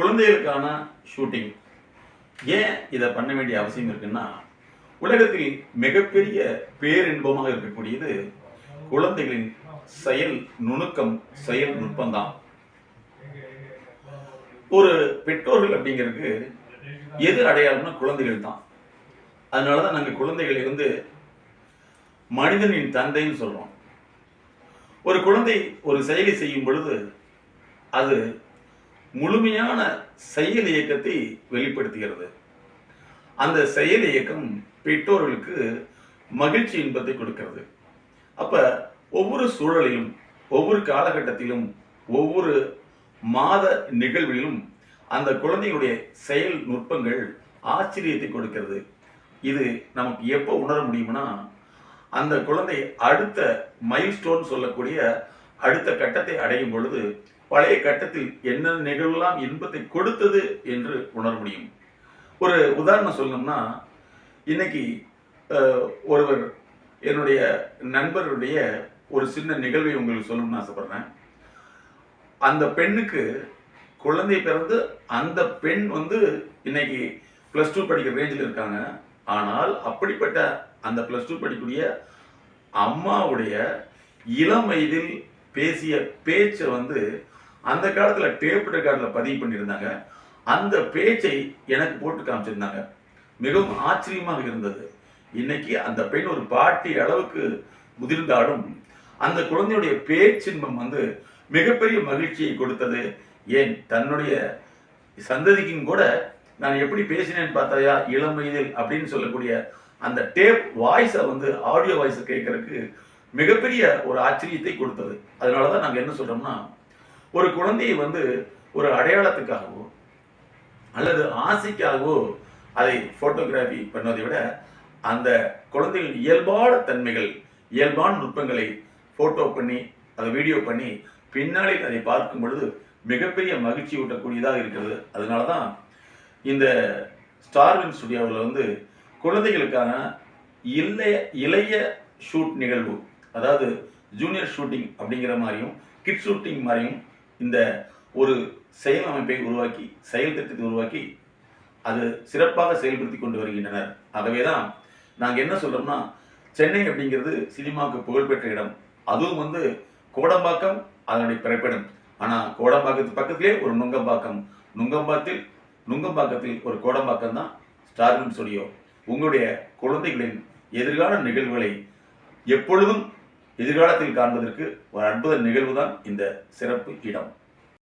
குழந்தைகளுக்கான ஷூட்டிங் ஏன் இதை பண்ண வேண்டிய அவசியம் இருக்குன்னா உலகத்தில் மிகப்பெரிய பேரின்பமாக இருக்கக்கூடியது குழந்தைகளின் செயல் நுணுக்கம் செயல் நுட்பம்தான். ஒரு பெற்றோர்கள் அப்படிங்கிறதுக்கு எது அடையாளம்னா குழந்தைகள் தான் அதனால தான் நாங்கள் குழந்தைகளை வந்து மனிதனின் தந்தைன்னு சொல்கிறோம் ஒரு குழந்தை ஒரு செயலை செய்யும் பொழுது அது முழுமையான செயல் இயக்கத்தை வெளிப்படுத்துகிறது. அந்த செயல் இயக்கம் பெற்றோர்களுக்கு மகிழ்ச்சி இன்பத்தை கொடுக்கிறது. அப்ப ஒவ்வொரு சூழலிலும் ஒவ்வொரு காலகட்டத்திலும் ஒவ்வொரு மாத நிகழ்விலும் அந்த குழந்தைகளுடைய செயல் நுட்பங்கள் ஆச்சரியத்தை கொடுக்கிறது. இது நமக்கு எப்போ உணர முடியும்னா அந்த குழந்தை அடுத்த மைல்ஸ்டோன் சொல்லக்கூடிய அடுத்த கட்டத்தை அடையும் பொழுது பழைய கட்டத்தில் என்ன நிகழ்வெல்லாம் இன்பத்தை கொடுத்தது என்று உணர முடியும். ஒரு உதாரணம் சொல்லணும்னா இன்னைக்கு ஒருவர் என்னுடைய நண்பருடைய ஒரு சின்ன நிகழ்வை உங்களுக்கு சொல்லணும்னு ஆசைப்படுறேன். அந்த பெண்ணுக்கு குழந்தை பிறந்து அந்த பெண் வந்து இன்னைக்கு ப்ளஸ் டூ படிக்கிற ரேஞ்சில் இருக்காங்க. ஆனால் அப்படிப்பட்ட அந்த ப்ளஸ் டூ படிக்கக்கூடிய அம்மாவுடைய இளம் வயதில் பேசிய பேச்சை வந்து அந்த காலத்தில் டேப் ரெக்கார்டில் பதிவு பண்ணியிருந்தாங்க. அந்த பேச்சை எனக்கு போட்டு காமிச்சிருந்தாங்க. மிகவும் ஆச்சரியமாக இருந்தது. இன்னைக்கு அந்த பெண் ஒரு பாட்டி அளவுக்கு முதிர்ந்தாலும் அந்த குழந்தையுடைய பேச்சின்பம் வந்து மிகப்பெரிய மகிழ்ச்சியை கொடுத்தது. ஏன்? தன்னுடைய சந்ததிக்கும் கூட நான் எப்படி பேசினேன்னு பார்த்தாயா? இளம் வயதில் அப்படின்னு சொல்லக்கூடிய அந்த டேப் வாய்ஸை வந்து ஆடியோ வாய்ஸை கேட்கறதுக்கு மிகப்பெரிய ஒரு ஆச்சரியத்தை கொடுத்தது. அதனால தான் நாங்கள் என்ன சொல்கிறோம்னா ஒரு குழந்தையை வந்து ஒரு அடையாளத்துக்காகவோ அல்லது ஆசைக்காகவோ அதை ஃபோட்டோகிராஃபி பண்ணுவதை விட அந்த குழந்தைகள் இயல்பான தன்மைகள் இயல்பான நுட்பங்களை ஃபோட்டோ பண்ணி அதை வீடியோ பண்ணி பின்னாளில் அதை பார்க்கும் பொழுது மிகப்பெரிய மகிழ்ச்சி ஊட்டக்கூடியதாக இருக்கிறது. அதனால தான் இந்த ஸ்டார்வின் ஸ்டுடியோவில் வந்து குழந்தைகளுக்கான இளைய இளைய ஷூட் நிகழ்வு அதாவது ஜூனியர் ஷூட்டிங் அப்படிங்கிற மாதிரியும் கிட் ஷூட்டிங் மாதிரியும் இந்த ஒரு செயல் அமைப்பை உருவாக்கி செயல் திட்டத்தை உருவாக்கி அது சிறப்பாக செயல்படுத்தி கொண்டு வருகின்றனர். ஆகவே தான் நாங்கள் என்ன சொல்கிறோம்னா சென்னை அப்படிங்கிறது சினிமாவுக்கு புகழ்பெற்ற இடம். அதுவும் வந்து கோடம்பாக்கம் அதனுடைய பிறப்பிடம். ஆனால் கோடம்பாக்கத்து பக்கத்திலே ஒரு நுங்கம்பாக்கம். நுங்கம்பாக்கத்தில் நுங்கம்பாக்கத்தில் ஒரு கோடம்பாக்கம் தான் ஸ்டார்வின் ஸ்டுடியோ. உங்களுடைய குழந்தைகளின் எதிர்கால நிகழ்வுகளை எப்பொழுதும் எதிர்காலத்தில் காண்பதற்கு ஒரு அற்புத நிகழ்வு தான் இந்த சிறப்பு இடம்.